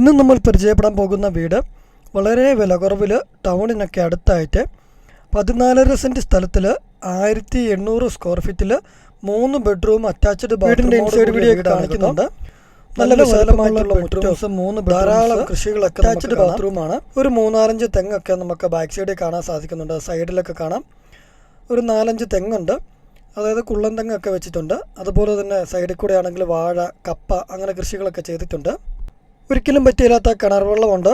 ഇന്ന് നമ്മൾ പരിചയപ്പെടാൻ പോകുന്ന വീട് വളരെ വില കുറവിൽ ടൗണിനൊക്കെ അടുത്തായിട്ട് പതിനാലര സെന്റ് സ്ഥലത്തിൽ ആയിരത്തി എണ്ണൂറ് സ്ക്വയർ ഫീറ്റിൽ മൂന്ന് ബെഡ്റൂം അറ്റാച്ച്ഡ് വീടിന്റെ ഇൻസൈഡ് വീഡിയോ കാണിക്കുന്നുണ്ട്. നല്ല വിശാലമായിട്ടുള്ള മുറ്റോസ് മൂന്ന് ധാരാളം കൃഷികളൊക്കെ അറ്റാച്ച്ഡ് ബാത്റൂമാണ് ഒരു മൂന്നാലഞ്ച് തെങ്ങൊക്കെ നമുക്ക് ബാക്ക് സൈഡിൽ കാണാൻ സാധിക്കുന്നുണ്ട്. സൈഡിലൊക്കെ കാണാം. ഒരു നാലഞ്ച് തെങ്ങുണ്ട്. അതായത് കുള്ളൻ തെങ്ങൊക്കെ വെച്ചിട്ടുണ്ട്. അതുപോലെ തന്നെ സൈഡിൽ കൂടെ ആണെങ്കിൽ വാഴ കപ്പ അങ്ങനെ കൃഷികളൊക്കെ ചെയ്തിട്ടുണ്ട്. ഒരിക്കലും പറ്റിയില്ലാത്ത കിണർ വെള്ളമുണ്ട്.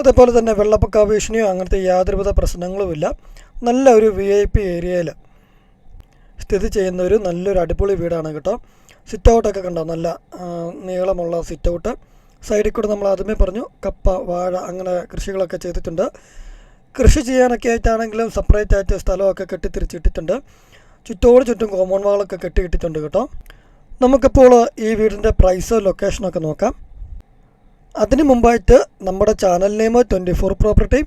അതേപോലെ തന്നെ വെള്ളപ്പൊക്ക ഭീഷണിയോ അങ്ങനത്തെ യാതൊരുവിധ പ്രശ്നങ്ങളുമില്ല. നല്ല ഒരു വി ഐ പി ഏരിയയിൽ സ്ഥിതി ചെയ്യുന്ന ഒരു നല്ലൊരു അടിപൊളി വീടാണ് കേട്ടോ. സിറ്റ് ഔട്ടൊക്കെ കണ്ടോ? നല്ല നീളമുള്ള സിറ്റ് ഔട്ട് സൈഡിൽ കൂടെ നമ്മൾ ആദ്യമേ പറഞ്ഞു കപ്പ വാഴ അങ്ങനെ കൃഷികളൊക്കെ ചെയ്തിട്ടുണ്ട്. കൃഷി ചെയ്യാനൊക്കെ ആയിട്ടാണെങ്കിലും സെപ്പറേറ്റ് ആയിട്ട് സ്ഥലമൊക്കെ കെട്ടിത്തിരിച്ചിട്ടിട്ടുണ്ട്. ചുറ്റോട് ചുറ്റും കോമൺ വാളൊക്കെ കെട്ടിയിട്ടിട്ടുണ്ട് കേട്ടോ. നമുക്കിപ്പോൾ ഈ വീടിന്റെ പ്രൈസോ ലൊക്കേഷനൊക്കെ നോക്കാം. അതിന് മുമ്പായിട്ട് നമ്മുടെ channel name twenty four property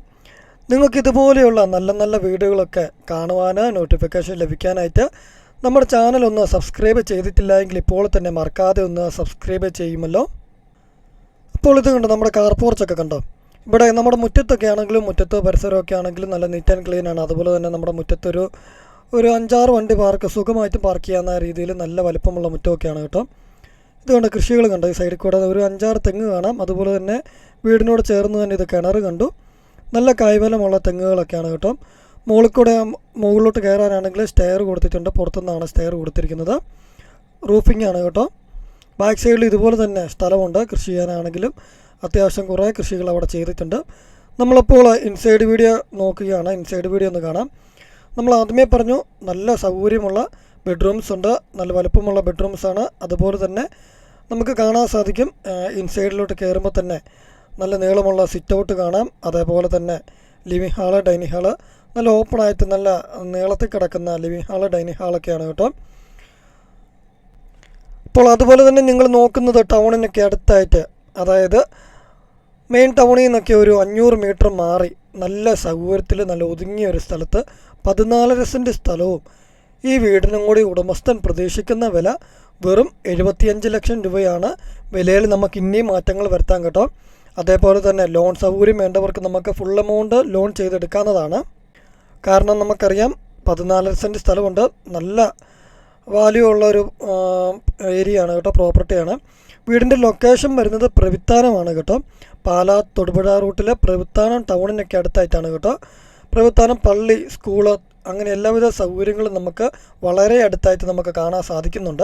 നിങ്ങൾക്ക് ഇതുപോലെയുള്ള നല്ല നല്ല വീഡിയോകളൊക്കെ കാണുവാൻ നോട്ടിഫിക്കേഷൻ ലഭിക്കാനായിട്ട് നമ്മുടെ ചാനൽ ഒന്ന് സബ്സ്ക്രൈബ് ചെയ്തിട്ടില്ല എങ്കിൽ ഇപ്പോൾ തന്നെ മറക്കാതെ ഒന്ന് സബ്സ്ക്രൈബ് ചെയ്യുമല്ലോ. അപ്പോൾ ഇത് കണ്ടോ നമ്മുടെ കാർ പോർച്ചൊക്കെ കണ്ടോ? ഇവിടെ നമ്മുടെ മുറ്റത്തൊക്കെ ആണെങ്കിലും മുറ്റത്തോ പരിസരമൊക്കെ ആണെങ്കിലും നല്ല നീറ്റ് ആൻഡ് ക്ലീൻ ആണ്. അതുപോലെ തന്നെ നമ്മുടെ മുറ്റത്തൊരു ഒരു അഞ്ചാറ് വണ്ടി പാർക്ക് സുഖമായിട്ട് പാർക്ക് ചെയ്യാവുന്ന രീതിയിൽ നല്ല വലിപ്പമുള്ള മുറ്റമൊക്കെയാണ് കേട്ടോ. ഇത് കണ്ട കൃഷികൾ കണ്ടു? ഈ സൈഡിൽ കൂടെ ഒരു അഞ്ചാറ് തെങ്ങ് കാണാം. അതുപോലെ തന്നെ വീടിനോട് ചേർന്ന് തന്നെ ഇത് കിണർ കണ്ടു. നല്ല കായ്ഫലമുള്ള തെങ്ങുകളൊക്കെയാണ് കേട്ടോ. മുകളിൽ കൂടെ മുകളിലോട്ട് കയറാനാണെങ്കിൽ സ്റ്റെയർ കൊടുത്തിട്ടുണ്ട്. പുറത്തുനിന്നാണ് സ്റ്റെയർ കൊടുത്തിരിക്കുന്നത്. റൂഫിംഗ് ആണ് കേട്ടോ. ബാക്ക് സൈഡിൽ ഇതുപോലെ തന്നെ സ്ഥലമുണ്ട്. കൃഷി ചെയ്യാനാണെങ്കിലും അത്യാവശ്യം കുറേ കൃഷികൾ അവിടെ ചെയ്തിട്ടുണ്ട്. നമ്മളപ്പോൾ ഇൻസൈഡ് വീഡിയോ നോക്കുകയാണ്. ഇൻസൈഡ് വീഡിയോ ഒന്ന് കാണാം. നമ്മൾ ആദ്യമേ പറഞ്ഞു നല്ല സൗകര്യമുള്ള ബെഡ്റൂംസ് ഉണ്ട്. നല്ല വലുപ്പമുള്ള ബെഡ്റൂംസ് ആണ്. അതുപോലെ തന്നെ നമുക്ക് കാണാൻ സാധിക്കും ഇൻസൈഡിലോട്ട് കയറുമ്പോൾ തന്നെ നല്ല നീളമുള്ള സിറ്റ് ഔട്ട് കാണാം. അതേപോലെ തന്നെ ലിവിങ് ഹാൾ ഡൈനിങ് ഹാൾ നല്ല ഓപ്പൺ ആയിട്ട് നല്ല നീളത്തിൽ കിടക്കുന്ന ലിവിങ് ഹാൾ ഡൈനിങ് ഹാളൊക്കെയാണ് കേട്ടോ. അപ്പോൾ അതുപോലെ തന്നെ നിങ്ങൾ നോക്കുന്നത് ടൗണിനൊക്കെ അടുത്തായിട്ട് അതായത് മെയിൻ ടൗണിൽ നിന്നൊക്കെ ഒരു അഞ്ഞൂറ് മീറ്റർ മാറി നല്ല സൗകര്യത്തിൽ നല്ല ഒതുങ്ങിയ ഒരു സ്ഥലത്ത് പതിനാലര സെന്റ് സ്ഥലവും ഈ വീടിനും കൂടി ഉടമസ്ഥൻ പ്രതീക്ഷിക്കുന്ന വില വെറും എഴുപത്തിയഞ്ച് ലക്ഷം രൂപയാണ്. വിലയിൽ നമുക്ക് ഇനിയും മാറ്റങ്ങൾ വരുത്താൻ കേട്ടോ. അതേപോലെ തന്നെ ലോൺ സൗകര്യം വേണ്ടവർക്ക് നമുക്ക് ഫുൾ എമൗണ്ട് ലോൺ ചെയ്തെടുക്കാവുന്നതാണ്. കാരണം നമുക്കറിയാം പതിനാലര സെന്റ് സ്ഥലമുണ്ട്. നല്ല വാല്യൂ ഉള്ള ഒരു ഏരിയ ആണ് കേട്ടോ പ്രോപ്പർട്ടിയാണ് വീടിന്റെ ലൊക്കേഷൻ വരുന്നത് പ്രവിത്താനമാണ് കേട്ടോ. പാലാ തൊടുപുഴ റൂട്ടിലെ പ്രവിത്താനം ടൗണിനൊക്കെ അടുത്തായിട്ടാണ് കേട്ടോ. പ്രവിത്താനം പള്ളി സ്കൂൾ അങ്ങനെ എല്ലാവിധ സൗകര്യങ്ങളും നമുക്ക് വളരെ അടുത്തായിട്ട് നമുക്ക് കാണാൻ സാധിക്കുന്നുണ്ട്.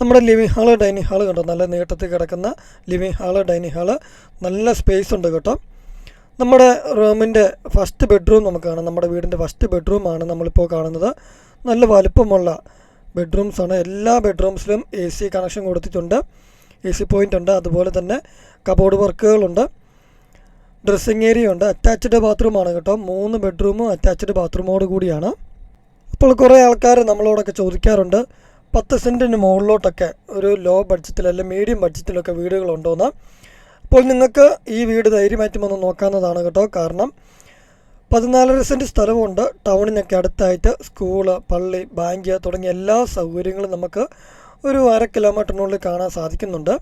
നമ്മുടെ ലിവിങ് ഹാൾ ഡൈനിങ് ഹാൾ കണ്ടോ? നല്ല നീട്ടത്തിൽ കിടക്കുന്ന ലിവിങ് ഹാൾ ഡൈനിങ് ഹാൾ. നല്ല സ്പേസ് ഉണ്ട് കേട്ടോ. നമ്മുടെ റൂമിന്റെ ഫസ്റ്റ് ബെഡ്റൂം നമുക്ക് കാണാം നമ്മുടെ വീടിന്റെ ഫസ്റ്റ് ബെഡ്റൂമാണ് നമ്മളിപ്പോൾ കാണുന്നത്. നല്ല വലുപ്പമുള്ള ബെഡ്റൂംസാണ് എല്ലാ ബെഡ്റൂംസിലും എ സി കണക്ഷൻ കൊടുത്തിട്ടുണ്ട്. എ സി പോയിന്റ് ഉണ്ട്. അതുപോലെ തന്നെ കബോർഡ് വർക്കുകളുണ്ട് ഡ്രസ്സിങ് ഏരിയ ഉണ്ട്. അറ്റാച്ച്ഡ് ബാത്റൂമാണ് കേട്ടോ. മൂന്ന് ബെഡ്റൂമും അറ്റാച്ച്ഡ് ബാത്റൂമോട് കൂടിയാണ്. അപ്പോൾ കുറേ ആൾക്കാർ നമ്മളോടൊക്കെ ചോദിക്കാറുണ്ട് പത്ത് സെന്റിന് മുകളിലോട്ടൊക്കെ ഒരു ലോ ബഡ്ജറ്റിൽ അല്ലെങ്കിൽ മീഡിയം ബഡ്ജറ്റിലൊക്കെ വീടുകളുണ്ടോയെന്ന് അപ്പോൾ നിങ്ങൾക്ക് ഈ വീട് ധൈര്യമായിട്ടും ഒന്ന് നോക്കാവുന്നതാണ് കേട്ടോ. കാരണം പതിനാലര സെന്റ് സ്ഥലമുണ്ട് ടൗണിനൊക്കെ അടുത്തായിട്ട് സ്കൂൾ പള്ളി ബാങ്ക് തുടങ്ങിയ എല്ലാ സൗകര്യങ്ങളും നമുക്ക് ഒരു അര കിലോമീറ്ററിനുള്ളിൽ കാണാൻ സാധിക്കുന്നുണ്ട്.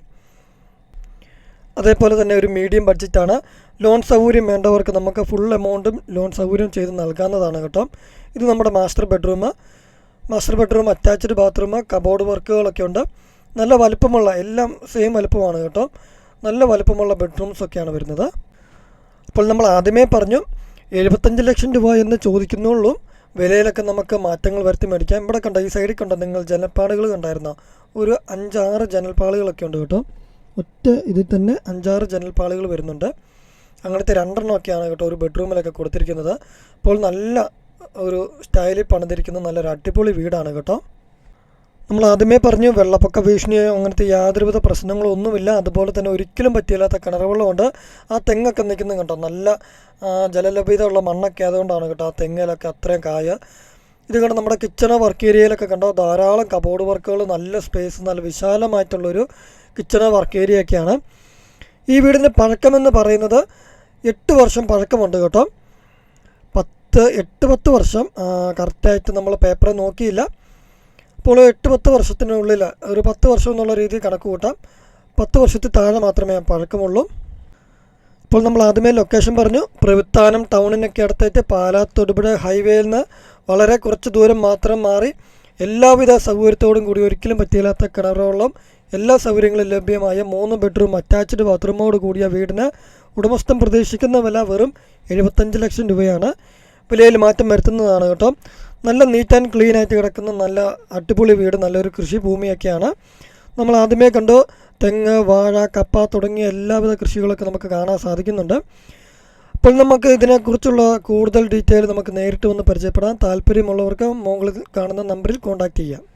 അതേപോലെ തന്നെ ഒരു മീഡിയം ബഡ്ജറ്റാണ് ലോൺ സൗകര്യം വേണ്ടവർക്ക് നമുക്ക് ഫുൾ എമൗണ്ടും ലോൺ സൗകര്യം ചെയ്ത് നൽകാവുന്നതാണ് കേട്ടോ. ഇത് നമ്മുടെ master bedroom master bedroom attached bathroom cupboard വർക്കുകളൊക്കെ ഉണ്ട്. നല്ല വലുപ്പമുള്ള എല്ലാം സെയിം വലുപ്പമാണ് കേട്ടോ. നല്ല വലുപ്പമുള്ള ബെഡ്റൂംസ് ഒക്കെയാണ് വരുന്നത്. അപ്പോൾ നമ്മൾ ആദ്യമേ പറഞ്ഞു എഴുപത്തഞ്ച് ലക്ഷം രൂപ എന്ന് ചോദിക്കുന്നുള്ളൂ. വിലയിലൊക്കെ നമുക്ക് മാറ്റങ്ങൾ വരുത്തി മേടിക്കാം. ഇവിടെ കണ്ട ഈ സൈഡിൽ കണ്ട നിങ്ങൾ ജനൽപ്പാടുകൾ കണ്ടായിരുന്ന? ഒരു അഞ്ചാറ് ജനൽപ്പാളുകളൊക്കെ ഉണ്ട് കേട്ടോ. ഒറ്റ ഇതിൽ തന്നെ അഞ്ചാറ് ജനൽപ്പാളുകൾ വരുന്നുണ്ട്. അങ്ങനത്തെ രണ്ടെണ്ണമൊക്കെയാണ് കേട്ടോ ഒരു ബെഡ്റൂമിലൊക്കെ കൊടുത്തിരിക്കുന്നത്. അപ്പോൾ നല്ല ഒരു സ്റ്റൈലിൽ പണിതിരിക്കുന്ന നല്ലൊരു അടിപൊളി വീടാണ് കേട്ടോ. നമ്മൾ ആദ്യമേ പറഞ്ഞു വെള്ളപ്പൊക്ക ഭീഷണിയോ അങ്ങനത്തെ യാതൊരുവിധ പ്രശ്നങ്ങളോ ഒന്നുമില്ല അതുപോലെ തന്നെ ഒരിക്കലും പറ്റിയില്ലാത്ത കിണർ വെള്ളമുണ്ട് ആ തെങ്ങൊക്കെ നിൽക്കുന്നത് കേട്ടോ. നല്ല ജലലഭ്യതയുള്ള മണ്ണൊക്കെ ആയതുകൊണ്ടാണ് കേട്ടോ ആ തെങ്ങിലൊക്കെ അത്രയും കായ. ഇത് കണ്ടോ നമ്മുടെ കിച്ചണോ വർക്ക് ഏരിയയിലൊക്കെ കണ്ടോ? ധാരാളം കബോർഡ് വർക്കുകൾ നല്ല സ്പേസ് നല്ല വിശാലമായിട്ടുള്ളൊരു കിച്ചണോ വർക്ക് ഏരിയ ഒക്കെയാണ്. ഈ വീടിന്റെ പഴക്കമെന്ന് പറയുന്നത് എട്ട് വർഷം പഴക്കമുണ്ട് കേട്ടോ. പത്ത് എട്ട് പത്ത് വർഷം കറക്റ്റായിട്ട് നമ്മൾ പേപ്പർ നോക്കിയില്ല. അപ്പോൾ എട്ട് പത്ത് വർഷത്തിനുള്ളിൽ ഒരു പത്ത് വർഷം എന്നുള്ള രീതിയിൽ കണക്ക് കൂട്ടാം. പത്ത് വർഷത്തിൽ താഴെ മാത്രമേ പഴക്കമുള്ളൂ. ഇപ്പോൾ നമ്മൾ ആദ്യമേ ലൊക്കേഷൻ പറഞ്ഞു. പ്രവിത്താനം ടൗണിനൊക്കെ അടുത്തായിട്ട് പാലാ തൊടുപുഴ ഹൈവേയിൽ നിന്ന് വളരെ കുറച്ച് ദൂരം മാത്രം മാറി. എല്ലാവിധ സൗകര്യത്തോടും കൂടി ഒരിക്കലും പറ്റിയില്ലാത്ത കിണറുകളും എല്ലാ സൗകര്യങ്ങളും ലഭ്യമായ മൂന്ന് ബെഡ്റൂം അറ്റാച്ച്ഡ് ബാത്റൂമോട് കൂടിയ വീടിന് ഉടമസ്ഥൻ പ്രതീക്ഷിക്കുന്ന വില വെറും എഴുപത്തഞ്ച് ലക്ഷം രൂപയാണ്. വിലയിൽ മാറ്റം വരുത്തുന്നതാണ് കേട്ടോ. നല്ല നീറ്റ് ആൻഡ് ക്ലീൻ ആയിട്ട് കിടക്കുന്ന നല്ല അടിപൊളി വീട് നല്ലൊരു കൃഷി ഭൂമിയൊക്കെയാണ് നമ്മൾ ആദ്യമേ കണ്ടു തെങ്ങ് വാഴ കപ്പ തുടങ്ങിയ എല്ലാവിധ കൃഷികളൊക്കെ നമുക്ക് കാണാൻ സാധിക്കുന്നുണ്ട്. അപ്പോൾ നമുക്ക് ഇതിനെക്കുറിച്ചുള്ള കൂടുതൽ ഡീറ്റെയിൽ നമുക്ക് നേരിട്ട് വന്ന് പരിചയപ്പെടാം. താല്പര്യമുള്ളവർക്ക് മുകളിൽ കാണുന്ന നമ്പറിൽ കോൺടാക്റ്റ് ചെയ്യാം.